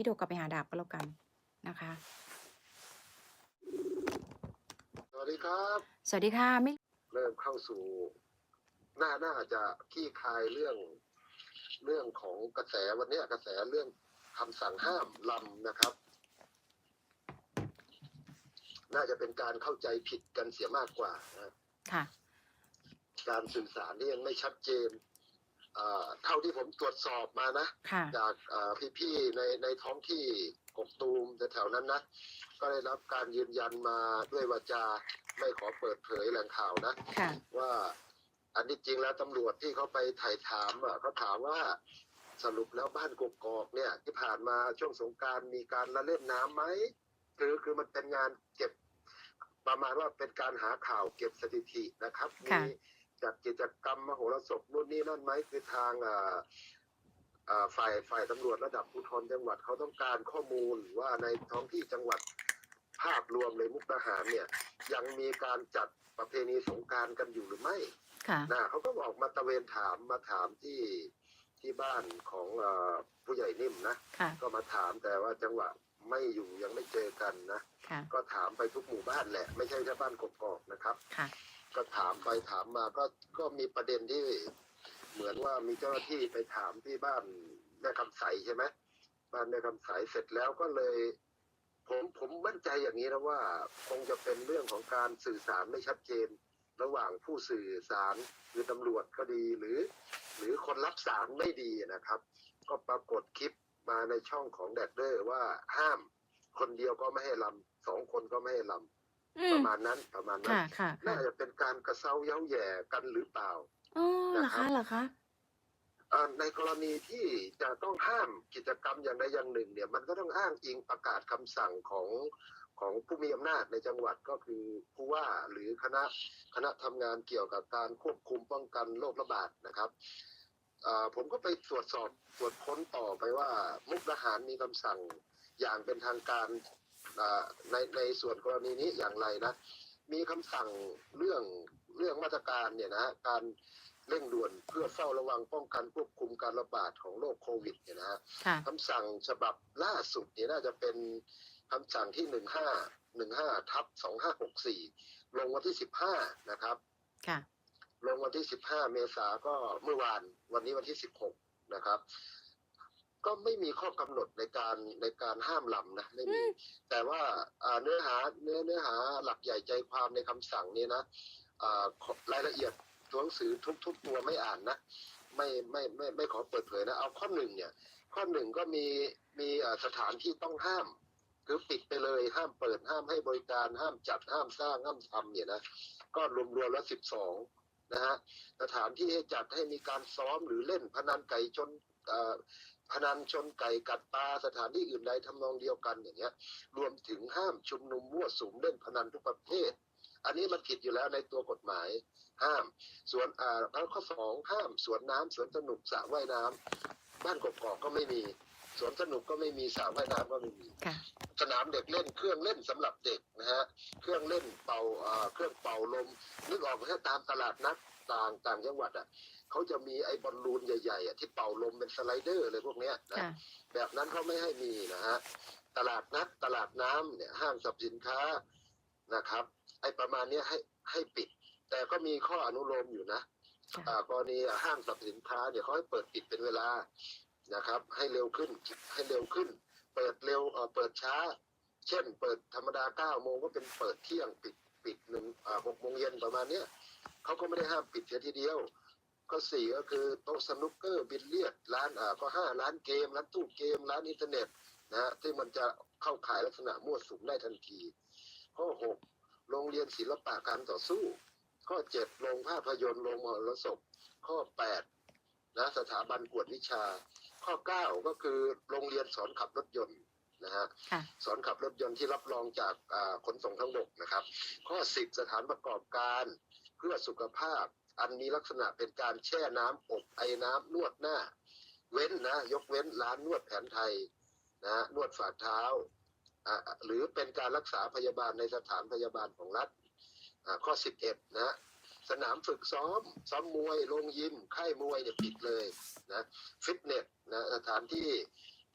พี่โทรกลับไปหาดาบก็แล้วกันนะคะ สวัสดีครับ สวัสดีค่ะไม่เริ่มเข้าสู่น่าน่าจะขี้คายเรื่องเรื่องของกระแสวันเนี้ยกระแสเรื่องคำสั่งห้ามลำนะครับ น่าจะเป็นการเข้าใจผิดกันเสียมากกว่านะค่ะ การสื่อสารที่ยังไม่ชัดเจนอ่า เท่าที่ผมตรวจสอบมานะค่ะจากอ่าพี่ๆในในท้องที่กกตูมแถวๆนั้นนะ ก็ได้รับการยืนยันมาด้วยวาจาไม่ขอเปิดเผยแหล่งข่าวนะค่ะว่าอันที่จริงแล้วตำรวจที่เขาไปถ่ายถามอะเขาถามว่าสรุปแล้วบ้านกกอกเนี่ยที่ผ่านมาช่วงสงกรารมีการละเล่นน้ำไหมคือคือมันเป็นงานเก็บประมาณว่าเป็นการหาข่าวเก็บสถิตินะครับมีค่ะ จัดกิจกรรมมโหรสพนู่นนี่นั่นไหมคือทางอ่าอ่าฝ่ายฝ่ายตำรวจระดับภูธรจังหวัดเขาต้องการข้อมูลว่าในท้องที่จังหวัดภาพรวมเลยมุกดาหารเนี่ย ยังมีการจัดประเพณีสงกรารกันอยู่หรือไม่ค่ะนะเขาก็บอกมาตะเวนถามมาถามที่ที่บ้านของเออผู้ใหญ่นิ่มนะค่ะก็มาถามแต่ว่าจังหวะไม่อยู่ยังไม่เจอกันนะค่ะก็ถามไปทุกหมู่บ้านแหละ ไม่ใช่แค่บ้านกกอกนะครับค่ะ ก็ถามไปถามมาก็ก็มีประเด็นที่เหมือนว่ามีเจ้าหน้าที่ไปถามที่บ้านแม่คำใสใช่ไหมบ้านแม่คำใสเสร็จแล้วก็เลย ผมผมมั่นใจอย่างนี้นะว่า คงจะเป็นเรื่องของการสื่อสารไม่ชัดเจน ระหว่างผู้สื่อสารคือตำรวจก็ดีหรือ หรือคนรับสารไม่ดีนะครับ ก็ปรากฏคลิปมาในช่องของแดดเดอร์ว่าห้ามคนเดียวก็ไม่ให้ลำสองคนก็ไม่ให้ล อืำปมระมาณนั้นประมาณนั้น ค่ะค่ะน่าค่ะจะเป็นการกระเซาเย้าแย่กันหรือเปล่า อ๋อเหรอนะครัคะบเหรอคะอ่าในกรณีที่จะต้องห้ามกิจกรรมอย่างใดอย่างหนึ่ง เนี่ย มันก็ต้องอ้างอิงประกาศคำสั่งของของผู้มีอำนาจในจังหวัดก็คือผู้ว่าหรือคณะคณะทำงานเกี่ยวกับการควบคุมป้องกันโรคระบาดนะครับอ่าผมก็ไปตรวจสอบตรวจค้นต่อไปว่า มุกดาหารมีคำสั่งอย่างเป็นทางการอ่า ในในส่วนกรณีนี้อย่างไรนะ มีคำสั่งเรื่องเรื่องมาตรการเนี่ยนะฮะการเร่งด่วนเพื่อเฝ้าระวังป้องกันควบคุมการระบาดของโรคโควิดเนี่ยนะฮะค่ะคำสั่งฉบับล่าสุดเนี่ยน่าจะเป็นคำสั่งที่หนึ่งห้าหนึ่งห้าทับสองห้าหกสี่ลงวันที่สิบห้านะครับค่ะลงวันที่15เมษาก็เมื่อวานวันนี้วันที่16นะครับ ก็ไม่มีข้อกำหนดในการในการห้ามลำนะไม่มีแต่ว่าอ่าเนื้อหาเนื้อเนื้อหาหลักใหญ่ใจความในคำสั่งนี้นะอ่ารายละเอียดตัวหนังสือทุกทุกตัวไม่อ่านนะไม่ไม่ไม่ไม่ขอเปิดเผยนะเอาข้อหนึ่งเนี่ย ข้อหนึ่งก็มีมีอ่าสถานที่ต้องห้ามคือปิดไปเลยห้ามเปิดห้ามให้บริการห้ามจัดห้ามสร้างห้ามทำเนี่ยนะก็รวมๆแล้วสิบสองนะฮะสถานที่ให้จัดให้มีการซ้อมหรือเล่นพนันไก่ชนเอ่อ พนันชนไก่กัดปลาสถานที่อื่นใดทำนองเดียวกันอย่างเงี้ย รวมถึงห้ามชุมนุมมั่วสุมเล่นพนันทุกประเภท อันนี้มันผิดอยู่แล้วในตัวกฎหมาย ห้ามส่วนอ่าแล้วข้อสองห้ามสวนน้ำสวนสนุกสระว่ายน้ำบ้านกกอกก็ไม่มีสวนสนุกก็ไม่มีสระว่ายน้ำก็ไม่มีค่ะสนามเด็กเล่นเครื่องเล่นสำหรับเด็กนะฮะเครื่องเล่นเป่าอ่าเครื่องเป่าลมนึกออกไหมฮะตามตลาดนัด ต่างต่างจังหวัดอะเขาจะมีไอ้บอลลูนใหญ่ๆอะที่เป่าลมเป็นสไลเดอร์อะไรพวกเนี้ยนะค่ะแบบนั้นเขาไม่ให้มีนะฮะตลาดนัดตลาดน้ำเนี่ยห้างสรรพสินค้านะครับ ไอ้ประมาณเนี้ยให้ให้ปิด แต่ก็มีข้ออนุโลมอยู่นะค่ะอ่ากรณีห้างสรรพสินค้าเนี่ยเขาให้เปิดปิดเป็นเวลานะครับ ให้เร็วขึ้นให้เร็วขึ้น เปิดเร็วเอ่อเปิดช้า เช่น เปิดธรรมดาเก้าโมงก็เป็นเปิดเที่ยงปิดปิดหนึ่งอ่าหกโมงเย็นประมาณเนี้ย เขาก็ไม่ได้ห้ามปิดเสียทีเดียว ก็สี่ก็คือโต๊ะสนุกเกอร์บิลเลียดร้านอ่าก็ห้าร้านเกมร้านตู้เกมร้านอินเทอร์เน็ตนะฮะที่มันจะเข้าข่ายลักษณะมั่วสุมได้ทันทีข้อหกโรงเรียนศิลปะการต่อสู้ ข้อเจ็ดโรงภาพยนตร์โรงมหรสพข้อแปดนะสถาบันกวดวิชา ข้อเก้าก็คือโรงเรียนสอนขับรถยนต์นะฮะค่ะสอนขับรถยนต์ที่รับรองจากอ่าขนส่งทางบกนะครับ ข้อสิบสถานประกอบการ เพื่อสุขภาพ อันมีลักษณะเป็นการแช่น้ำอบไอ้น้ำนวดหน้า เว้นนะ ยกเว้นร้านนวดแผนไทยนะนวดฝ่าเท้า หรือเป็นการรักษาพยาบาลในสถานพยาบาลของรัฐข้อสิบเอ็ดนะสนามฝึกซ้อม ซ้อมมวยโรงยิม ค่ายมวยเนี่ยปิดเลยนะฟิตเนสนะสถานที่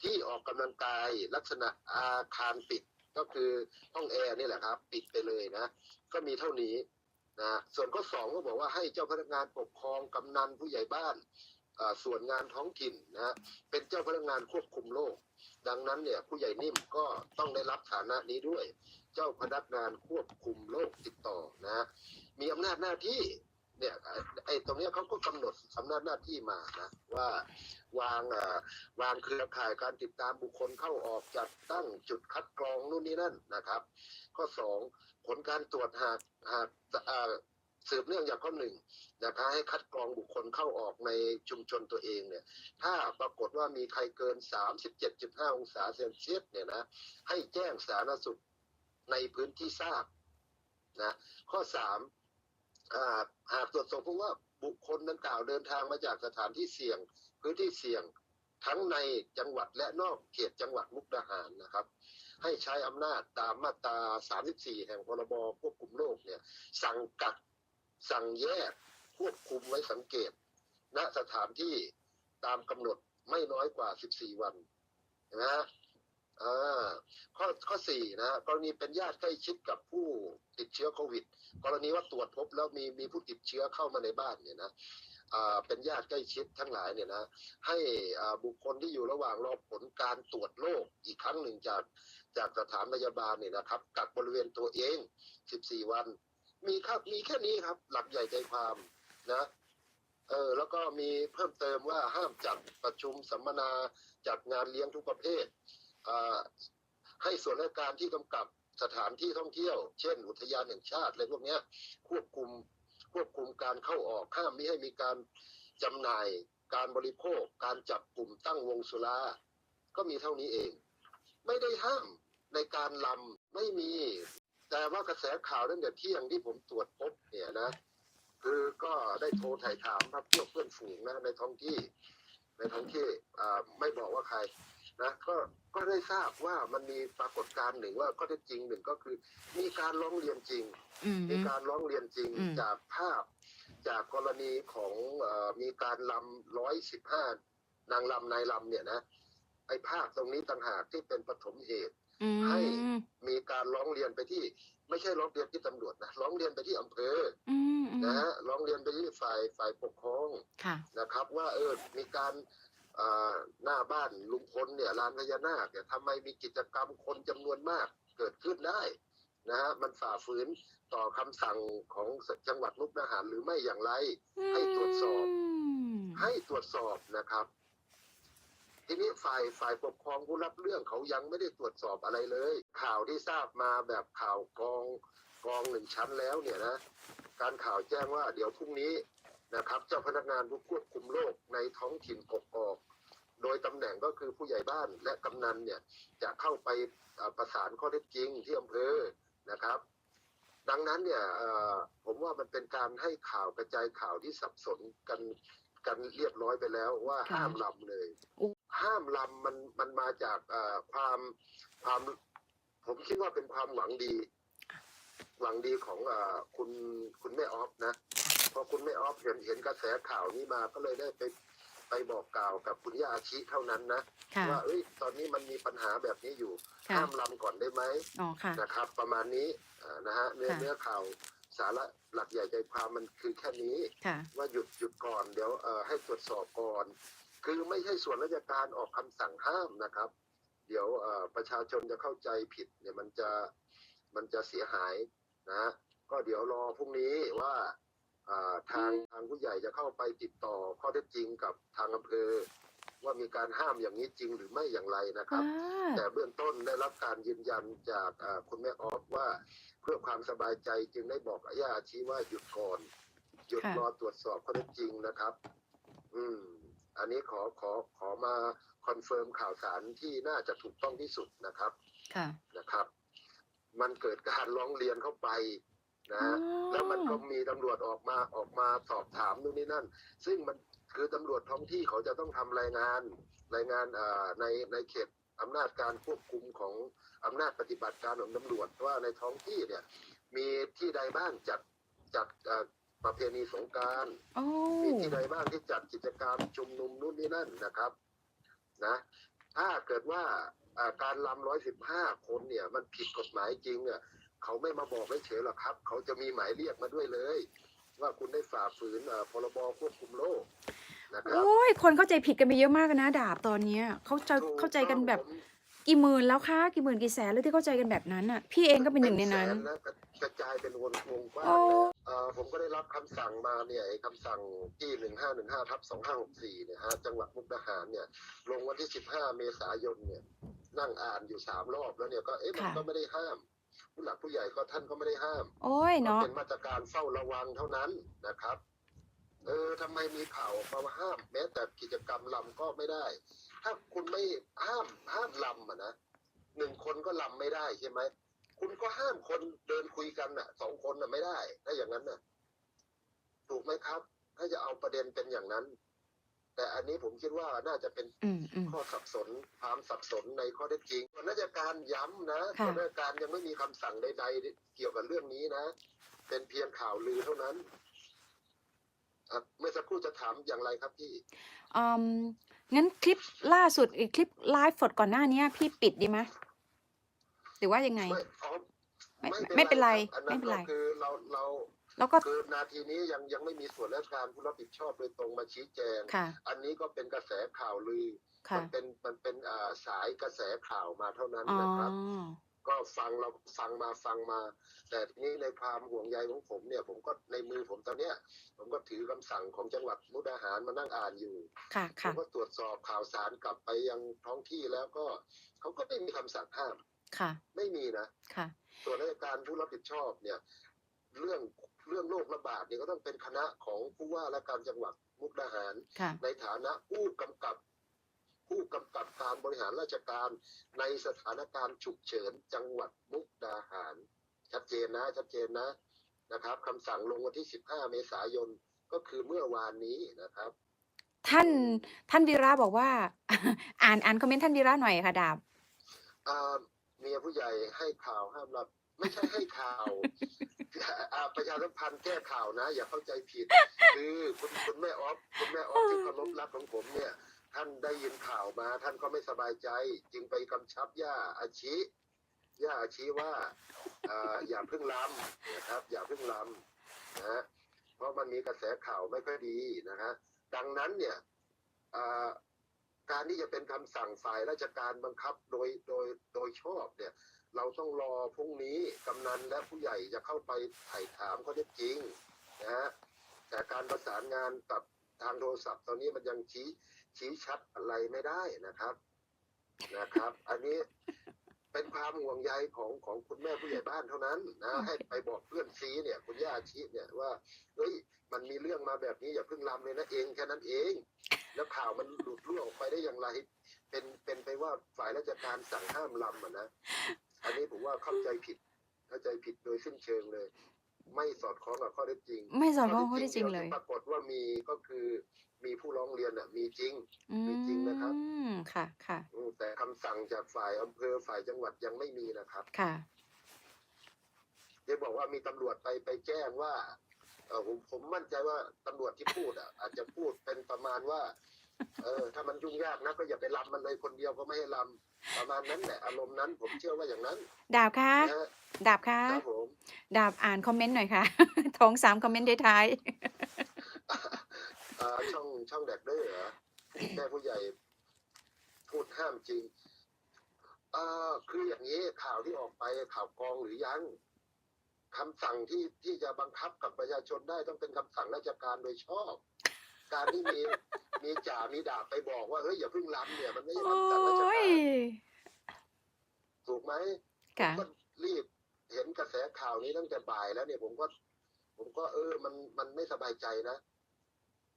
ที่ออกกำลังกายลักษณะอาคารปิดก็คือห้องแอร์นี่แหละครับ ปิดไปเลยนะ ก็มีเท่านี้ นะส่วนข้อสองก็บอกว่าให้เจ้าพนักงานปกครองกำนันผู้ใหญ่บ้านส่วนงานท้องถิ่นนะเป็นเจ้าพนักงานควบคุมโรคดังนั้นเนี่ยผู้ใหญ่นิ่มก็ต้องได้รับฐานะนี้ด้วย เจ้าพนักงานควบคุมโรคติดต่อนะมีอำนาจหน้าที่ เนี่ยไอ้ตรงนี้เขาก็กำหนดอำนาจหน้าที่มานะว่าวางอ่อวางเครือข่ายการติดตามบุคคลเข้าออกจัดตั้งจุดคัดกรองนู่นนี่นั่นนะครับ ข้อสองผลการตรวจหากหากอ่อสืบเนื่องจากข้อหนึ่งนะคะให้คัดกรองบุคคลเข้าออกในชุมชนตัวเองเนี่ย ถ้าปรากฏว่ามีใครเกิน 37.5 องศาเซลเซียสเนี่ยนะให้แจ้งสาธารณสุขในพื้นที่ทราบนะข้อสาม อ่าหากตรวจสอบพบว่าบุคคลดังกล่าวเดินทางมาจากสถานที่เสี่ยง พื้นที่เสี่ยงทั้งในจังหวัดและนอกเขตจังหวัดมุกดาหารนะครับ ให้ใช้อำนาจตามมาตรา 34 แห่งพรบควบคุมโรคเนี่ย สั่งกักสั่งแยกควบคุมไว้สังเกต ณสถานที่ตามกำหนดไม่น้อยกว่า 14 วันนไหมฮะ อ่าข้อข้อสี่นะกรณีเป็นญาติใกล้ชิดกับผู้ติดเชื้อโควิด กรณีว่าตรวจพบแล้วมีมีผู้ติดเชื้อเข้ามาในบ้านเนี่ยนะอ่าเป็นญาติใกล้ชิดทั้งหลายเนี่ยนะ ให้อ่าบุคคลที่อยู่ระหว่างรอผลการตรวจโรคอีกครั้งหนึ่งจากจากสถานพยาบาลเนี่ยนะครับ กักบริเวณตัวเอง 14 วัน มีครับมีแค่นี้ครับ หลักใหญ่ใจความนะเออแล้วก็มีเพิ่มเติมว่าห้ามจัดประชุมสัมมนาจัดงานเลี้ยงทุกประเภท ให้ส่วนราชการที่กำกับสถานที่ท่องเที่ยว เช่น อุทยานแห่งชาติอะไรพวกนี้ควบคุมควบคุมการเข้าออกห้ามไม่ให้มีการจำหน่ายการบริโภค การจับกลุ่มตั้งวงสุราก็มีเท่านี้เอง ไม่ได้ห้ามในการลำไม่มี แต่ว่ากระแสข่าวตั้งแต่เที่ยงที่ผมตรวจพบเนี่ยนะ คือก็ได้โทรถ่ายถามครับพวกเพื่อนฝูงนะในท้องที่ ในท้องที่ไม่บอกว่าใคร นะก็ก็ได้ทราบว่ามันมีปรากฏการณ์หนึ่งว่าข้อเท็จจริงหนึ่งก็คือ มีการร้องเรียนจริงอืมมีการร้องเรียนจริงอืมจากภาพ จากกรณีของเออมีการลำร้อยสิบห้านางลำนายลำเนี่ยนะไอ้ภาพตรงนี้ต่างหากที่เป็นปฐมเหตุอืให้มมีการร้องเรียนไปที่ ไม่ใช่ร้องเรียนที่ตำรวจนะร้องเรียนไปที่อำเภออืมอืมนะฮะร้องเรียนไปที่ฝ่ายฝ่ายปกครองค่ะนะครับ ว่าเออมีการอ่า หน้าบ้านลุงพลเนี่ยลานพญานาคเนี่ยทำไมมีกิจกรรมคนจำนวนมากเกิดขึ้นได้นะฮะมันฝ่าฝืนต่อคำสั่งของจังหวัดมุกดาหารหรือไม่อย่างไร ให้ตรวจสอบมให้ตรวจสอบนะครับ ทีนี้ฝ่ายฝ่ายปกครองผู้รับเรื่องเขายังไม่ได้ตรวจสอบอะไรเลย ข่าวที่ทราบมาแบบข่าวกองกองหนึ่งชั้นแล้วเนี่ยนะ การข่าวแจ้งว่าเดี๋ยวพรุ่งนี้ นะครับ เจ้าพนักงานผู้ควบคุมโรคในท้องถิ่นกกอกโดยตำแหน่งก็คือผู้ใหญ่บ้านและกำนันเนี่ยจะเข้าไปเอ่อประสานข้อเท็จจริงที่อำเภอนะครับ ดังนั้นเนี่ยเอ่อผมว่ามันเป็นการให้ข่าวกระจายข่าวที่สับสนกันกันเรียบร้อยไปแล้วว่าค่ะห้ามลำเลยโอ้ห้ามลำมันมันมาจากเอ่อความความผมคิดว่าเป็นความหวังดี หวังดีของเออคุณคุณแม่ออฟนะ พอคุณแม่ออฟเห็นเห็นกระแสข่าวนี้มาก็เลยได้ไปไปบอกกล่าวกับคุณย่าอาชิเท่านั้นนะค่ะว่าเอ้ยตอนนี้มันมีปัญหาแบบนี้อยู่ค่ะห้ามลำก่อนได้ไหมอ๋อค่ะ นะครับ ประมาณนี้อ่านะฮะเนื้อค่ะ เนื้อข่าวสาระหลักใหญ่ใจความมันคือแค่นี้ ค่ะ ว่าหยุดหยุดก่อนเดี๋ยวเอ่อให้ตรวจสอบก่อน คือไม่ใช่ส่วนราชการออกคำสั่งห้ามนะครับ เดี๋ยวเอ่อประชาชนจะเข้าใจผิดเนี่ยมันจะมันจะเสียหายนะฮะก็เดี๋ยวรอพรุ่งนี้ว่าอ่า ทางทางผู้ใหญ่จะเข้าไปติดต่อข้อเท็จจริงกับทางอำเภอ ว่ามีการห้ามอย่างนี้จริงหรือไม่อย่างไรนะครับอ่าแต่เบื้องต้นได้รับการยืนยันจากอ่าคุณแม่ออฟว่าเพื่อความสบายใจจึงได้บอกอาย่าชี้ว่าหยุดก่อนหยุดค่ะรอตรวจสอบข้อเท็จจริงนะครับ อืม อันนี้ขอขอขอมาคอนเฟิร์มข่าวสารที่น่าจะถูกต้องที่สุดนะครับ ค่ะนะครับ มันเกิดการร้องเรียนเข้าไป นะอ๋อแล้วมันก็มีตำรวจออกมาออกมาสอบถามนู่นนี่นั่น ซึ่งมันคือตำรวจท้องที่เขาจะต้องทำรายงานรายงานอ่าในในเขตอำนาจการควบคุมของอำนาจปฏิบัติการของตำรวจว่าในท้องที่เนี่ย มีที่ใดบ้างจัดจัดอ่าประเพณีสงกรารโอ้มีที่ใดบ้างที่จัดกิจกรรมชุมนุมนู่นนี่นั่นนะครับ นะ ถ้าเกิดว่าอ่าการลำร้อยสิบห้าคนเนี่ย มันผิดกฎหมายจริงอะ เขาไม่มาบอกไม่เฉยหรอกครับ เขาจะมีหมายเรียกมาด้วยเลย ว่าคุณได้ฝ่าฝืนอ่าพรบควบคุมโรคนะครับโอ้ยคนเข้าใจผิดกันไปเยอะมากนะดาบตอนเนี้ยเขาใจถูกเข้าใจกันแบบต้องผมกี่หมื่นแล้วคะกี่หมื่นกี่แสนเลยที่เข้าใจกันแบบนั้นอะ พี่เองก็เป็นหนึ่งในนั้นแสะกระจายเป็นวงวงกว้างโอ้เลยเอ่อผมก็ได้รับคำสั่งมาเนี่ยไอ้คำสั่งที่หนึ่งห้าหนึ่งห้าทับสองห้าหกสี่เนี่ยฮะจังหวัดมุกดาหารเนี่ย ลงวันที่สิบห้าเมษายนเนี่ย นั่งอ่านอยู่สามรอบแล้วเนี่ยก็เอ๊ะมันค่ะก็ไม่ได้ห้าม ผู้หลักผู้ใหญ่ก็ท่านก็ไม่ได้ห้ามโอ้ยก็เนาะเป็นมาตรการเฝ้าระวังเท่านั้นนะครับ เออทำไมมีข่าวออกมาว่าห้าม แม้แต่กิจกรรมลำก็ไม่ได้ ถ้าคุณไม่ห้ามห้ามลำอะนะหนึ่งคนก็ลำไม่ได้ใช่ไหมคุณก็ห้ามคนเดินคุยกันน่ะสองคนน่ะไม่ได้ ถ้าอย่างนั้นน่ะ ถูกไหมครับ ถ้าจะเอาประเด็นเป็นอย่างนั้น แต่อันนี้ผมคิดว่าน่าจะเป็นอืมอืมข้อสับสนความสับสนในข้อเท็จจริงส่วนราชการย้ำนะค่ะส่วนราชการยังไม่มีคำสั่งใด ๆ เกี่ยวกับเรื่องนี้นะ เป็นเพียงข่าวลือเท่านั้นอะเมื่อสักครู่จะถามอย่างไรครับพี่อืมงั้นคลิปล่าสุดอีกคลิปไลฟ์สดก่อนหน้านี้พี่ปิดดีไหมหรือว่ายังไง ไม่อ๋อไม่ไม่เป็นไรคบอันนั้นไม่เป็นไรก็คือเราเรา แล้วก็คือนาทีนี้ยังยังไม่มีส่วนราชการผู้รับผิดชอบโดยตรงมาชี้แจง ค่ะ อันนี้ก็เป็นกระแสข่าวลือ ค่ะ มันเป็นมันเป็นอ่าสายกระแสข่าวมาเท่านั้นอ๋อ นะครับ ก็ฟังเราฟังมาฟังมา แต่ทีนี้ในความห่วงใยของผมเนี่ย ผมก็ในมือผมตอนเนี้ย ผมก็ถือคำสั่งของจังหวัดมุกดาหารมานั่งอ่านอยู่ค่ะ ผค่ะ มก็ตรวจสอบข่าวสารกลับไปยังท้องที่แล้วก็เขาก็ไม่มีคำสั่งห้ามค่ะ ไม่มีนะ ค่ะ ส่วนราชการผู้รับผิดชอบเนี่ย เรื่อง เรื่องโรคระบาดเนี่ยก็ต้องเป็นคณะของผู้ว่าและการจังหวัดมุกดาหาร ค่ะ ในฐานะผู้กำกับ ผู้กำกับการบริหารราชการในสถานการณ์ฉุกเฉินจังหวัดมุกดาหาร ชัดเจนนะชัดเจนนะนะครับคำสั่งลงวันที่ 15 เมษายนก็คือเมื่อวานนี้นะครับ ท่านท่านวีระบอกว่า อ่านอ่านคอมเมนต์ท่านวีระหน่อยค่ะดาบ อ่าเมียผู้ใหญ่ให้ข่าวห้ามรับ ไม่ใช่ให้ข่าวอ่า ประชาสัมพันธ์แก้ข่าวนะ อย่าเข้าใจผิด คือคุณคุณแม่ออฟคุณแม่ออฟที่เคารพรักของผมเนี่ย ท่านได้ยินข่าวมาท่านก็ไม่สบายใจ จึงไปกำชับย่าอาชิย่าอาชิว่าอ่าอย่าเพิ่งลำนะครับ อย่าเพิ่งลำนะฮะเพราะมันมีกระแสข่าวไม่ค่อยดีนะฮะดังนั้นเนี่ยอ่าการที่จะเป็นคำสั่งฝ่ายราชการบังคับโดยโดยโดยชอบเนี่ย เราต้องรอพรุ่งนี้กำนันและผู้ใหญ่จะเข้าไปไถ่ถามข้อเท็จจริงนะฮะแต่การประสานงานกับทางโทรศัพท์ ตอนนี้มันยังชี้ชี้ชัดอะไรไม่ได้นะครับนะครับ อันนี้เป็นความห่วงใยของของคุณแม่ผู้ใหญ่บ้านเท่านั้นนะให้ไปบอกเพื่อนซีเนี่ย คุณย่าชี้เนี่ยว่าเฮ้ยมันมีเรื่องมาแบบนี้อย่าเพิ่งลำเลยนะเองแค่นั้นเอง แล้วข่าวมันหลุดล่วงออกไปได้อย่างไร เป็นเป็นไปว่าฝ่ายราชการสั่งห้ามลำอะนะ อันนี้ผมว่าเข้าใจผิดเข้าใจผิดโดยสิ้นเชิงเลย ไม่สอดคล้องกับข้อเท็จจริงไม่สอดคล้องข้อเท็จจริงเลยที่ปรากฏว่ามีก็คือมีผู้ร้องเรียนอะมีจริงอืไม่จริงนะครับมค่ะค่ะอืมแต่คำสั่งจากฝ่ายอำเภอฝ่ายจังหวัดยังไม่มีนะครับ ค่ะเดี๋ยวบอกว่ามีตำรวจไปไปแจ้งว่าเออผมผมมั่นใจว่าตำรวจที่พูดอะ อาจจะพูดเป็นประมาณว่า เออถ้ามันยุ่งยากนะก็อย่าไปลำมันเลยคนเดียวก็ไม่ให้ลำประมาณนั้นแหละอารมณ์นั้น ผมเชื่อว่าอย่างนั้น ดาบคะนะฮะดาบคะครับผมดาบอ่านคอมเมนต์หน่อยค่ะทองสามคอมเมนต์ท้ายอ่าช่องช่องแดกเดอร์เหรอแม่ผู้ใหญ่พูดห้ามจริงอ่าคืออย่างนี้ข่าวที่ออกไปข่าวกรองหรือยังคำสั่งที่ที่จะบังคับกับประชาชนได้ต้องเป็นคำสั่งราชการโดยชอบ การที่มีมีจ่ามีดาบไปบอกว่าเฮ้ยอย่าเพิ่งล้ำเนี่ยมันไม่ๆใช่โอ้คำสั่งราชการยถูกไหมค่ะก็รีบเห็นกระแสข่าวนี้ตั้งแต่บ่ายแล้วเนี่ยผมก็ ผมก็เออมันมันไม่สบายใจนะ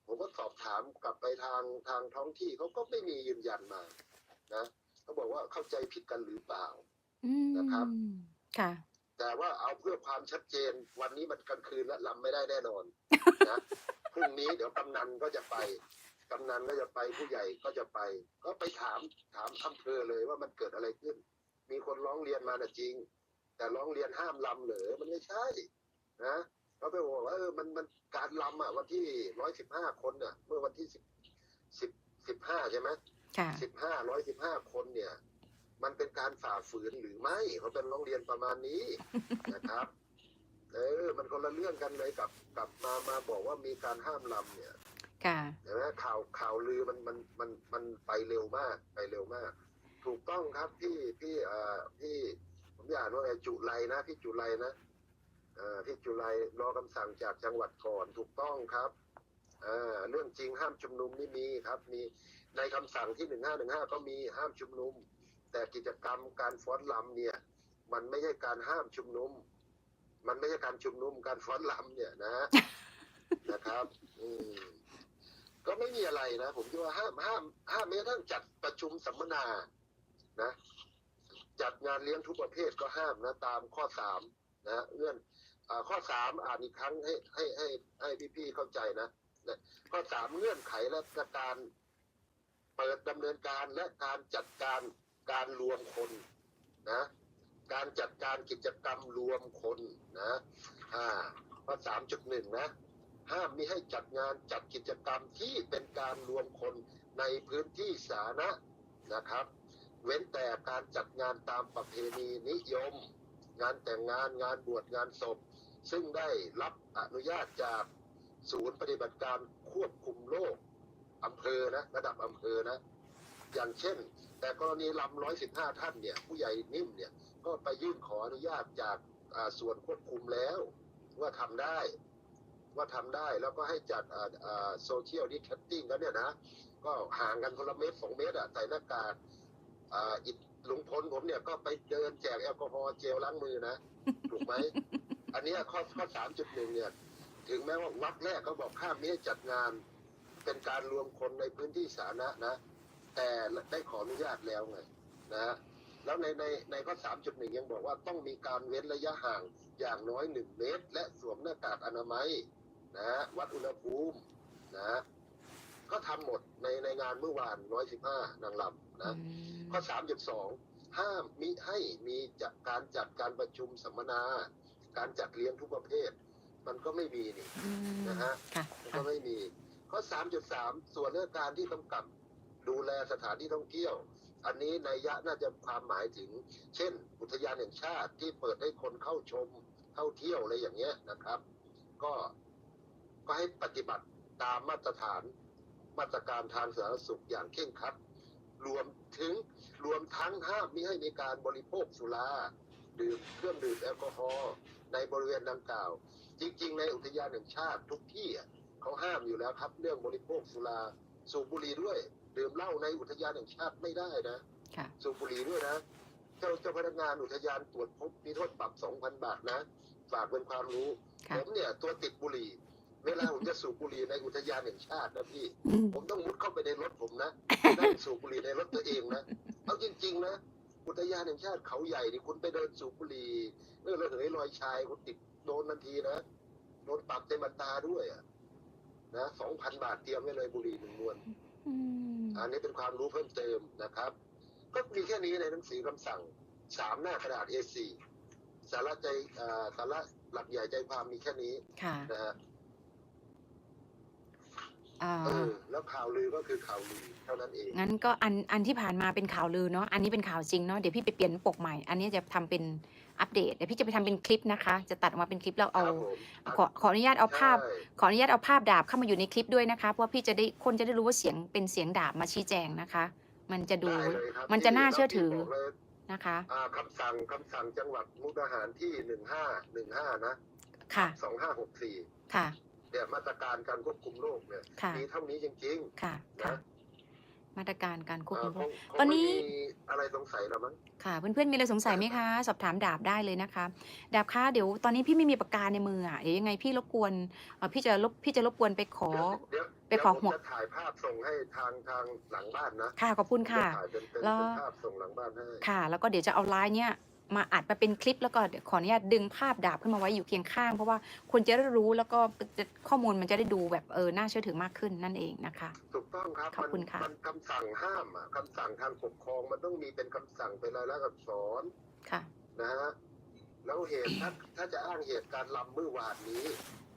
ผมก็สอบถามกลับไปทางทางท้องที่เขาก็ไม่มียืนยันมานะเขาบอกว่าเข้าใจผิดกันหรือเปล่าอืมนะครับค่ะ แต่ว่าเอาเพื่อความชัดเจน วันนี้มันกลางคืนแล้วลำไม่ได้แน่นอนนะ พรุ่งนี้เดี๋ยวกำนันก็จะไป กำนันก็จะไปผู้ใหญ่ก็จะไป ก็ไปถามถามอำเภอเลยว่ามันเกิดอะไรขึ้น มีคนร้องเรียนมาน่ะจริง แต่ร้องเรียนห้ามลำเหรอมันไม่ใช่นะเขาไปบอกว่าเออมันมันการลำอะวันที่ร้อยสิบห้าคนอะ เมื่อวันที่สิบสิบสิบห้าใช่ไหมค่ะสิบห้าร้อยสิบห้าคนเนี่ย มันเป็นการฝ่าฝืนหรือไม่เขาเป็นร้องเรียนประมาณนี้นะครับ เออ มันคนละเรื่องกันเลยกับกับมามาบอกว่ามีการห้ามลำเนี่ยค่ะเห็นไหมข่าวข่าวลือมันมันมันมันไปเร็วมากไปเร็วมาก ถูกต้องครับพี่พี่เอ่อพี่ผมอยากว่าไงจุไรนะพี่จุไรนะเอ่อพี่จุไรรอคำสั่งจากจังหวัดก่อนถูกต้องครับเอ่อเรื่องจริงห้ามชุมนุมนี่มีครับ มีในคำสั่งที่หนึ่งห้าหนึ่งห้าก็มีห้ามชุมนุม แต่กิจกรรมการฟ้อนรำเนี่ย มันไม่ใช่การห้ามชุมนุม มันไม่ใช่การชุมนุมการฟ้อนรำเนี่ยนะนะครับ อืมก็ไม่มีอะไรนะ ผมคิดว่าห้ามห้ามห้ามแม้กระทั่งจัดประชุมสัมมนานะ จัดงานเลี้ยงทุกประเภทก็ห้ามนะ ตามข้อสามนะเงื่อนอาข้อสามอ่านอีกครั้งให้ให้ให้ให้พี่ๆเข้าใจนะนะข้อสามเงื่อนไขและการเปิดดำเนินการและการจัดการการรวมคนนะ การจัดการกิจกรรมรวมคนนะอ่าข้อสามจุดหนึ่งนะ ห้ามมิให้จัดงานจัดกิจกรรมที่เป็นการรวมคนในพื้นที่สาธารณะนะครับ เว้นแต่การจัดงานตามประเพณีนิยม งานแต่งงานงานบวชงานศพ ซึ่งได้รับอนุญาตจากศูนย์ปฏิบัติการควบคุมโรคอำเภอนะระดับอำเภอนะ อย่างเช่น แต่กรณีลำร้อยสิบห้าท่านเนี่ย ผู้ใหญ่นิ่มเนี่ย ก็ไปยื่นขออนุญาตจากส่วนควบคุมแล้ว ว่าทำได้ว่าทำได้แล้วก็ให้จัดโซเชียลดิแคตติ้งกันเนี่ยนะ ก็ห่างกันคนละเมตรสองเมตรอะใส่หน้ากากอิดลุงพลผมเนี่ยก็ไปเดินแจกแอลกอฮอล์เจลล้างมือนะ ถูกไหม อันนี้ข้อข้อสามจุดหนึ่งเนี่ย ถึงแม้ว่าวักแรกเขาบอกห้ามไม่ให้จัดงาน เป็นการรวมคนในพื้นที่สาธารณะนะ แต่ได้ขออนุญาตแล้วไงนะ แล้วในในในข้อสามจุดหนึ่งยังบอกว่าต้องมีการเว้นระยะห่างอย่างน้อยหนึ่งเมตร และสวมหน้ากากอนามัยนะฮะวัดอุณหภูมินะฮะก็ทำหมดในในงานเมื่อวานร้อยสิบห้านางลำนะอืมข้อสามจุดสองห้ามมิให้มีจัดการจัดการประชุมสัมมนา การจัดเลี้ยงทุกประเภท มันก็ไม่มีนี่อืมนะฮะค่ะมันค่ะก็ไม่มีข้อสามจุดสามส่วนเรื่องการที่กำกับดูแลสถานที่ท่องเที่ยว อันนี้ในยยะน่าจะความหมายถึง เช่น อุทยานแห่งชาติที่เปิดให้คนเข้าชมเข้าเที่ยวอะไรอย่างเงี้ยนะครับ ก็ก็ให้ปฏิบัติตามมาตรฐานมาตรการทางสาธารณสุขอย่างเคร่งครัด รวมถึงรวมทั้งห้ามมิให้มีการบริโภคสุราดื่มเครื่องดื่มแอลกอฮอล์ในบริเวณดังกล่าว จริง ๆ ในอุทยานแห่งชาติทุกที่เขาห้ามอยู่แล้วครับ เรื่องบริโภคสุราสูบบุหรี่ด้วย ดื่มเหล้าในอุทยานแห่งชาติไม่ได้นะค่ะสูบบุหรี่ด้วยนะเจ้าเจ้าพนักงานอุทยานตรวจพบมีโทษปรับ2,000บาทนะ ฝากเป็นความรู้ค่ะผมเนี่ยตัวติดบุหรี่ เวลาผมจะสูบบุหรี่ในอุทยานแห่งชาตินะพี่อืมผมต้องมุดเข้าไปในรถผมนะนั่งสูบบุหรี่ในรถตัวเองนะเอาจริง ๆ นะอุทยานแห่งชาติเขาใหญ่นี่คุณไปเดินสูบบุหรี่เออระเหยลอยชายคุณติดโดนทันทีนะโดนปรับเต็มอัตราด้วยอะนะสองพันบาทเตรียมไว้เลยบุหรี่หนึ่งมวน อืมอันนี้เป็นความรู้เพิ่มเติมนะครับ ก็มีแค่นี้ในหนังสือคำสั่งสามหน้ากระดาษ A4 สาระใจอ่าสาระหลักใหญ่ใจความมีแค่นี้ค่ะนะฮะอ่าเออแล้วข่าวลือก็คือข่าวลือเท่านั้นเอง งั้นก็อันอันที่ผ่านมาเป็นข่าวลือเนาะ อันนี้เป็นข่าวจริงเนาะ เดี๋ยวพี่ไปเปลี่ยนปกใหม่ อันนี้จะทำเป็น อัปเดตเดี๋ยวพี่จะไปทำเป็นคลิปนะคะ จะตัดออกมาเป็นคลิปแล้วเอาครับผมขอขออนุญาตเอาภาพใช่ขออนุญาตเอาภาพดาบเข้ามาอยู่ในคลิปด้วยนะคะเพราะว่าพี่จะได้คนจะได้รู้ว่าเสียงเป็นเสียงดาบมาชี้แจงนะคะ มันจะดูได้เลยครับมันจะน่าเชื่อถือที่บกเลยนะคะอ่าคำสั่งคำสั่งจังหวัดมุกดาหารที่หนึ่งห้าหนึ่งห้านะ ค่ะสองห้าหกสี่ค่ะเนี่ยมาตรการการควบคุมโรคเนี่ยค่ะมีเท่านี้จริงค่ะนะค่ะ มาตรการการๆควบคุมโรอ่าคคงตอนนี้คงไม่มีอะไรสงสัยแล้วมั้งค่ะ เพื่อนๆมีอะไรสงสัยไหมคะ สอบถามดาบได้เลยนะคะดาบคะเดี๋ยวตอนนี้พี่ไม่มีปากกาในมืออะเดี๋ยวยังไงพี่รบกวนเอ่อพี่จะรบพี่จะรบกวนไปขอเดี๋ยวไปขอเดี๋ยวหัวผมจะถ่ายภาพส่งให้ทางทางหลังบ้านนะค่ะขอบคุณค่ะผมจถ่ายเป็นเป็นแล้วเป็นภาพส่งหลังบ้านให้ค่ะ แล้วก็เดี๋ยวจะเอาไลน์เนี้ย มาอัดมาเป็นคลิปแล้วก็เดี๋ยวขออนุญาตดึงภาพดาบขึ้นมาไว้อยู่เคียงข้าง เพราะว่าคนจะได้รู้แล้วก็จะข้อมูลมันจะได้ดูแบบเออน่าเชื่อถือมากขึ้นนั่นเองนะคะ ถูกต้องครับขอบคุณค่ะมันคำสั่งห้ามอะคำสั่งทางปกครองมันต้องมีเป็นคำสั่งเป็นรายลักษณ์อักษรค่ะนะฮะแล้วเหตุถ้าถ้าจะอ้างเหตุการลำเมื่อวานนี้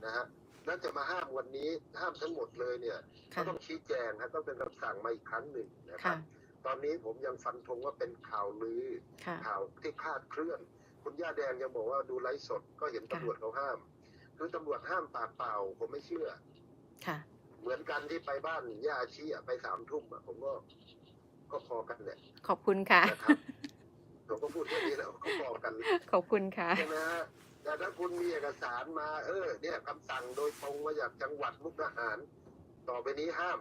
นะฮะแล้วจะมาห้ามวันนี้ห้ามทั้งหมดเลยเนี่ยก็ค่ะต้องชี้แจงครับต้องเป็นคำสั่งมาอีกครั้งหนึ่งนะครัค่ะบ ตอนนี้ผมยังฟันธงว่าเป็นข่าวลือค่ะข่าวที่คลาดเคลื่อน คุณย่าแดงยังบอกว่าดูไลฟ์สดก็เห็นตำรวจเขาห้าม คือตำรวจห้ามปากเปล่า ผมไม่เชื่อ ค่ะ เหมือนกันที่ไปบ้านย่าชี้อะไปสามทุ่มอะผมก็ก็พอกันแหละขอบคุณค่ะนะครับผมก็พูดแค่นี้แล้วก็พอกัน ขอบคุณค่ะใช่ไหมฮะแต่ถ้าคุณมีเอกสารมา เออ เนี่ยคำสั่งโดยตรงมาจากจังหวัดมุกดาหาร ต่อไปนี้ห้าม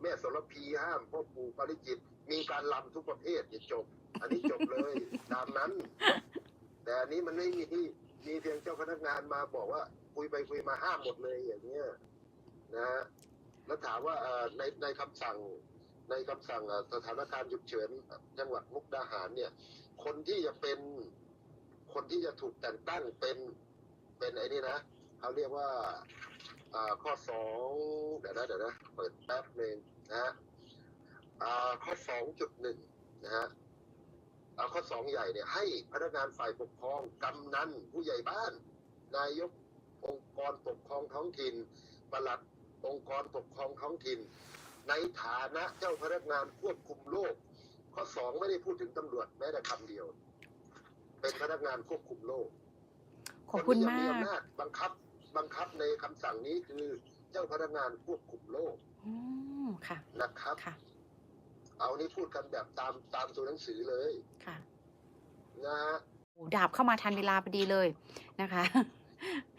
แม่สรพีห้ามพ่อปู่ปาริจิต มีการลำทุกประเภทเนี่ยจบ อันนี้จบเลยตามนั้น แต่อันนี้มันไม่มีที่มีเพียงเจ้าพนักงานมาบอกว่า คุยไปคุยมาห้ามหมดเลยอย่างเงี้ยนะฮะแล้วถามว่าเอ่อในในคำสั่งในคำสั่งสถานการณ์ฉุกเฉินจังหวัดมุกดาหารเนี่ย คนที่จะเป็นคนที่จะถูกแต่งตั้งเป็นเป็นไอ้นี่นะเขาเรียกว่าข้อสองเดี๋ยวนะเดี๋ยวนะเปิดแป๊บหนึ่งนะฮะ ข้อสองจุดหนึ่งนะฮะอ่าข้อสองใหญ่เนี่ยให้พนักงานฝ่ายปกครองกำนันผู้ใหญ่บ้าน นายกองค์กรปกครองท้องถิ่นปลัดองค์กรปกครองท้องถิ่น ในฐานะเจ้าพนักงานควบคุมโรคข้อสองไม่ได้พูดถึงตำรวจแม้แต่คำเดียว เป็นพนักงานควบคุมโรคขอบคุณนมาที่จะกอำนาจบังคับบังคับในคำสั่งนี้คือเจ้าพนักงานควบคุมโรคอืมค่ะนะครับค่ะ เอานี่พูดกันแบบตามตามตัวหนังสือเลยค่ะนะฮะโอ้ดาบเข้ามาทันเวลาพอดีเลยนะคะ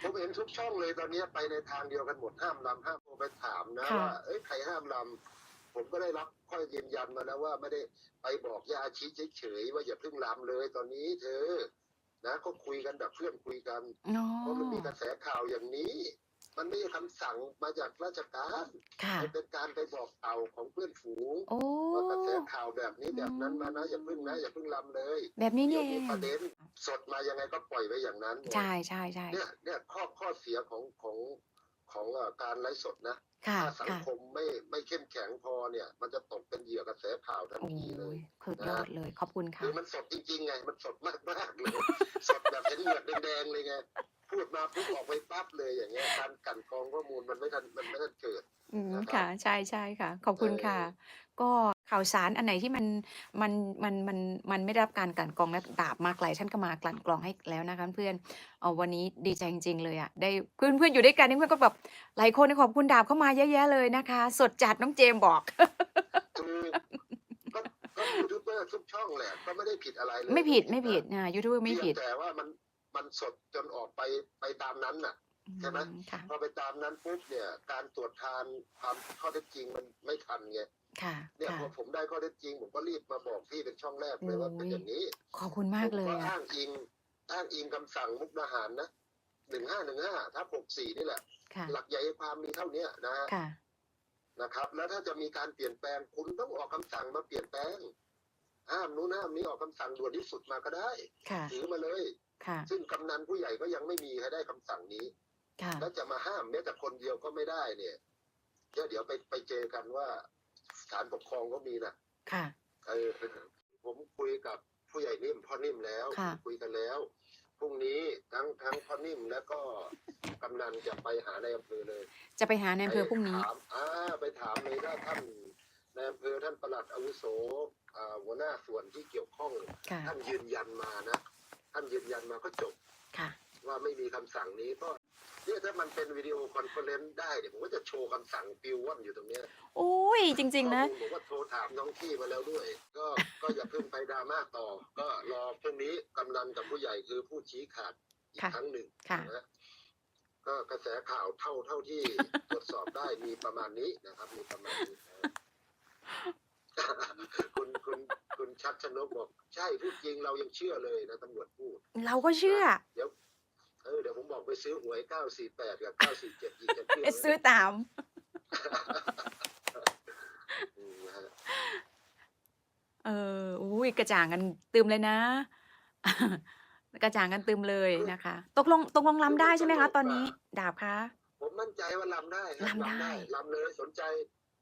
ผมเห็นทุกช่องเลยตอนนี้ไปในทางเดียวกันหมดห้ามลำห้ามโทรไปถามนะค่ะ ว่าเอ้ยใครห้ามลำผมก็ได้รับข้อยืนยันมาแล้วว่าไม่ได้ไปบอกยาชี้เฉยๆว่าอย่าเพิ่งลำเลยตอนนี้เธอ นะ ก็คุยกันแบบเพื่อนคุยกัน อ๋อเพราะมันมีกระแสข่าวอย่างนี้ มันไม่ใช่คำสั่งมาจากราชการค่ะ มันเป็นการไปบอกเต่าของเพื่อนฝูงโอ้ ว่ากระแสข่าวแบบนี้แบบนั้นมานะอย่าเพิ่งนะอย่าเพิ่งลำเลยแบบนี้เดี๋นี่ยวเอมีงประเด็นสดมายังไงก็ปล่อยไว้อย่างนั้น ใช่ใช่ใช่เนี่ยเนี่ยข้อข้อเสียของของของเอ่อการไลฟ์สดนะ ค่ะ ถ้าสังค่ะ คมไม่ไม่เข้มแข็งพอเนี่ย มันจะตกเป็นเหยื่อกระแสข่าวทันโอ้ทีเลยยสุดยอดเลย ขอบคุณคืค่ะ อมันสดจริงๆไง มันสดมากมากๆเลย สดแบบเห็นเหลือดแดงๆเลยไง พูดมาปุ๊บออกไปปั๊บเลยอย่างเงี้ยการกลันกรองข้อมูลมันไม่ทันมันไม่ทันเกิดอืมนะครับค่ะ ใช่ใช่ค่ะ ขอบคุณเออค่ะ ก็ข่าวสารอันไหนที่มันมันมันมันมันไม่ได้รับการกลั่นกรองและดาบมาไกลท่านก็มากลั่นกรองให้แล้วนะคะเพื่อนเอาวันนี้ดีใจจริงๆเลยอะได้เพื่อนเพื่อนอยู่ด้วยกันนี่เพื่อนก็แบบหลายคนขอบคุณดาบเข้ามาเยอะแยะเลยนะคะ สดจัดน้องเจมส์บอกถูกก็ก็ยูทูบเบอร์ทุกช่องแหละก็ไม่ได้ผิดอะไรเลยไม่ผิดไม่นะผิดนะยูทูบไม่ผิดเพียงแต่ว่ามัน มันสดจนออกไปไปตามนั้นน่ะใช่ไหมอืค่ะพอไปตามนั้นปุ๊บเนี่ย การตรวจทานความข้อเท็จจริงมันไม่ทันไงค่ะเนี่ยค่ะพอผมได้ข้อเท็จจริง ผมก็รีบมาบอกพี่เป็นช่องแรกเลยว่าเป็นอย่างนี้ ขอบคุณมากเลยผมก็อะอ้างอิงอ้างอิงคำสั่งมุกดาหารนะหนึ่งห้าหนึ่งห้าทับหกสี่นี่แหละค่ะหลักใหญ่ความมีเท่าเนี้ยนะฮะค่ะนะครับ แล้วถ้าจะมีการเปลี่ยนแปลงคุณต้องออกคำสั่งมาเปลี่ยนแปลงห้ามนู้นห้ามนี้ออกคำสั่งด่วนที่สุดมาก็ได้ค่ะถือมาเลย ค่ะ ซึ่งกำนันผู้ใหญ่ก็ยังไม่มีใครได้คำสั่งนี้ค่ะแล้วจะมาห้ามแม้แต่คนเดียวก็ไม่ได้เนี่ยเดี๋ยวเดี๋ยวไปไปเจอกันว่าศาลปกครองก็มีนะค่ะ เออผมคุยกับผู้ใหญ่นิ่มพ่อนิ่มแล้วค่ะ คุยกันแล้วพรุ่งนี้ทั้งทั้งพ่อนิ่มแล้วก็กำนันจะไปหาในอำเภอเลย จะไปหาในอำเภอพรุ่งนี้ ไปถามอ่าไปถามเลยถ้าท่านในอำเภอท่านประหลัดอาวุโสอ่าหัวหน้าส่วนที่เกี่ยวข้อง ค่ะ ท่านยืนยันมานะ ท่านยืนยันมาก็จบค่ะ ว่าไม่มีคำสั่งนี้ก็เนี่ยถ้ามันเป็นวิดีโอคอนเฟอเรนซ์ได้เดี๋ยวผมก็จะโชว์คำสั่งปิวว่อนอยู่ตรงเนี้ยโอ้ยจริง ๆ นะข้อมูลผมก็โทรถามน้องที่มาแล้วด้วย ก็ก็อย่าเพิ่งไปดราม่าต่อ ก็รอพรุ่งนี้กำนันกับผู้ใหญ่คือผู้ชี้ขาดอีกค่ะครั้งหนึ่งค่ะนะก็กระแสข่าวเท่าเท่าที่ตรวจสอบได้มีประมาณนี้นะครับ มีประมาณนี้นะ คุณคุณคุณชัดชนกบอก ใช่พูดจริงเรายังเชื่อเลยนะตำรวจพูด เราก็เชื่อ เดี๋ยวเออเดี๋ยวผมบอกไปซื้อหวย948กับ947อีกจะเชื่อไหมซื้อตามอืมนะฮะเอออุ้ยกระจ่างกันตืมเลยนะ กระจ่างกันตืมเลยนะคะ ตกลงตกลงลำได้ใช่ไหมคะ ตอนนี้ ดาบคะ ผมมั่นใจว่าลำได้ครับลำได้ลำเลยสนใจ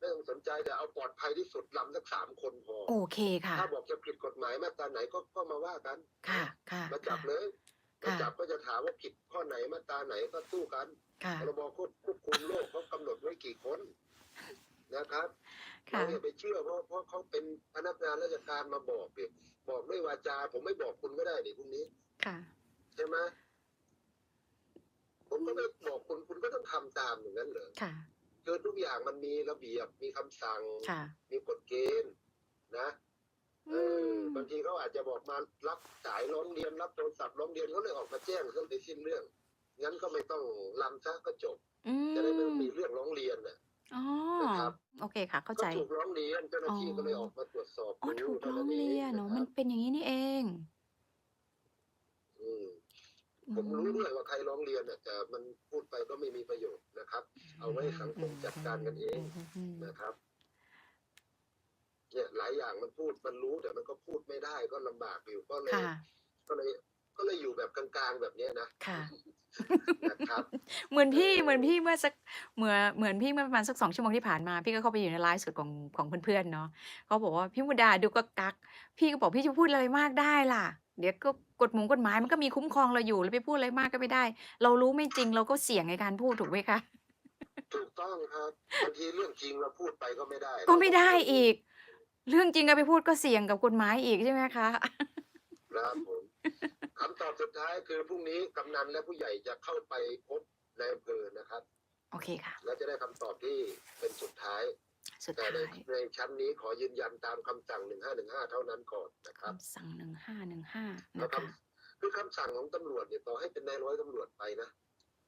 ไม่ต้องสนใจแต่เอาปลอดภัยที่สุดลำสักสามคนพอ โอเคค่ะ ถ้าบอกจะผิดกฎหมายมาตราไหนก็ก็มาว่ากัน ค่ะ ค่ะมาจับค่ะเลยค่ะจับก็จะถามว่าผิดข้อไหนมาตราไหนก็สู้กันค่ะพรบควบควบคุมโรคเขากำหนดไว้กี่คนนะครับค่ะเราอย่าไปเชื่อเพราะเพราะเขาเป็นพนักงานราชการมาบอกเด็บอกด้วยวาจา ผมไม่บอกคุณก็ได้ดิพรุ่งนี้ ค่ะ ใช่ไหมผมก็ไม่บอกคุณคุณก็ต้องทำตามอย่างนั้นเหรอค่ะ คือทุกอย่างมันมีระเบียบมีคำสั่งค่ะมีกฎเกณฑ์นะเออือมบางทีเขาอาจจะบอกมารับสายร้องเรียนรับโทรศัพท์ร้องเรียนเขาเลยออกมาแจ้งเรื่องไปสิ้นเรื่องงั้นก็ไม่ต้องลำซะก็จบอืจะได้ไม่มมีเรื่องร้องเรียนน่ะอ๋อนะครับโอเคค่ะ เข้าก็ใจถูกร้องเรียนเจ้าหน้าที่อ๋อก็เลยออกมาตรวจสอบอ๋อดูถูกร้องท่าเรียนงเนาะะคมัรันบเป็นอย่างนี้นี่เอง อืมอื ผมรู้ด้วยว่าใครร้องเรียนน่ะแต่มันพูดไปก็ไม่มีประโยชน์นะครับ เอาไว้ให้สังคมจัดการกันเองอืมนะครับเนี่ยหลายอย่างมันพูดมันรู้แต่มันก็พูดไม่ได้ก็ลำบากอยู่ก็เลยค่ะก็เลยก็เลยอยู่แบบกลางๆแบบเนี้ยนะค่ะนะครับเหมือนพี่เออเหมือนพี่เมื่อสักเหมือนเหมือนพี่เมื่อประมาณสักสองชั่วโมงที่ผ่านมาพี่ก็เข้าไปอยู่ในไลฟ์สดของของเพื่อนๆเนาะเขาบอกว่าพี่มุดาดูก็กัก พี่ก็บอกพี่จะพูดอะไรมากได้ล่ะ เดี๋ยวก็ กฎหมงกฎหมายมันก็มีคุ้มครองเราอยู่แล้วไปพูดอะไรมากก็ไม่ได้ เรารู้ไม่จริงเราก็เสี่ยงในการพูดถูกไหมคะถูกต้องครับบางทีเรื่องจริงเราพูดไปก็ไม่ได้ ก็ไม่ได้อีก เรื่องจริงเอาไปพูดก็เสี่ยงกับกฎหมายอีกใช่ไหมคะครับผมคำตอบสุดท้ายคือพรุ่งนี้กำนันและผู้ใหญ่จะเข้าไปพบในอำเภอนะครับ โอเคค่ะ และจะได้คำตอบที่เป็นสุดท้าย สุดแต่ท้าในยในชั้นนี้ขอยืนยันตามคำสั่ง1515เท่านั้นก่อนนะครับคำสั่งหนึ่งห้าหนึ่งห้าแล้วนะคคะำคือคำสั่งของตำรวจเนี่ยต่อให้เป็นนายร้อยตำรวจไปนะ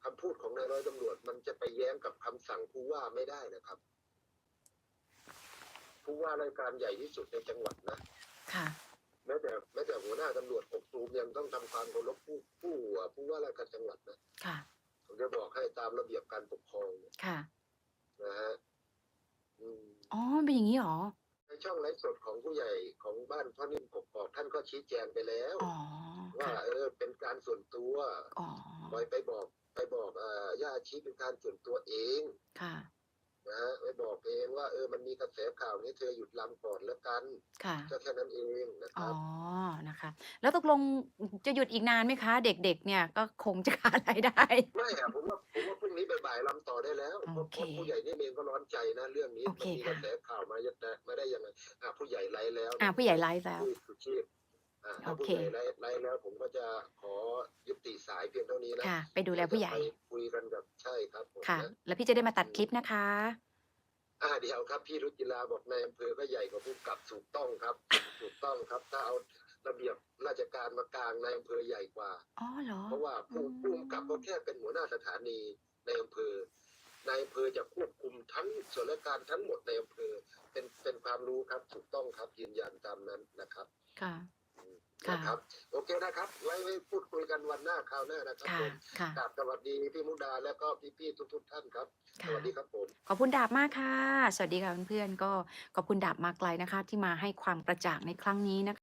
คำพูดของนายร้อยตำรวจมันจะไปแย้งกับคำสั่งผู้ว่าไม่ได้นะครับ ผู้ว่ารายการใหญ่ที่สุดในจังหวัดนะ ค่ะแม้แต่แม้แต่หัวหน้าตำรวจกกตูมยังต้องทำความเคารพผู้ผู้ผู้ว่าราชการจังหวัดนะ ค่ะ ผมจะบอกให้ตามระเบียบการปกครองเนี่ยค่ะ นะฮะ อืมอ๋อมันเป็นอย่างนี้เหรอ ในช่องไลฟ์สดของผู้ใหญ่ของบ้านพ่อนิ่มกกอกท่านก็ชี้แจงไปแล้ว อ๋อ ว่าค่ะ เออเป็นการส่วนตัวอ๋อ ปล่อยไปบอกไปบอกเอ่อย่าชี้เป็นการส่วนตัวเอง ค่ะ นะฮะไปบอกเองว่าเออมันมีกระแสข่าวนี้เธอหยุดลำก่อนแล้วกันค่ะก็แค่นั้นเองนะคอ๋อรับนะคะ แล้วตกลงจะหยุดอีกนานไหมคะ เด็กๆ เนี่ยก็คงจะขาดรายได้ไม่อะผมว่าผมว่าพรุ่งนี้บ่ายๆลำต่อได้แล้วเพราะโอเคเพราะผู้ใหญ่นี่เองก็ร้อนใจนะเรื่องนี้โอมัเคนมีกค่ะระแสข่าวมาเยอะแยะมาได้ยังไงอะผู้ใหญ่ไลฟ์แล้วอ่าผู้ใหญ่ไลฟ์แล้วผู้สุชีพอ่าถ้า โอผู้เคใหญ่ไลฟ์ไลฟ์แล้วผมก็จะขอยุติสายเพียงเท่านี้นะค่ะ ไปดูแลผู้ใหญ่เดี๋ยวจะไปคุยกันกับใช่ครับผมค่ะนะแล้วพี่จะได้มาตัดคลิปนะคะอ่าเดี๋ยวครับพี่รุจิลาบอกในอำเภอก็ใหญ่กว่าผู้กำกับถูกต้องครับ ถูกต้องครับ ถ้าเอาระเบียบราชการมากลางในอำเภอใหญ่กว่าอ๋อเหรอเพราะว่าผู้อืมผู้กำกับก็แค่เป็นหัวหน้าสถานีในอำเภอในอำเภอจะควบคุมทั้งส่วนราชการทั้งหมดในอำเภอเป็นเป็นความรู้ครับถูกต้องครับยืนยันตามนั้นนะครับ ค่ะค่ะ นะครับ โอเคนะครับ ไว้ไว้พูดคุยกันวันหน้าคราวหน้านะครับค่ะผมค่ะกราบสวัสดีพี่มุกดาและก็พี่ๆทุกๆท่านครับสค่ะวัสดีครับผมขอบคุณดาบมากค่ะ สวัสดีค่ะเพื่อนๆก็ขอบคุณดาบมาไกลนะคะ ที่มาให้ความกระจ่างในครั้งนี้นะคะอ่า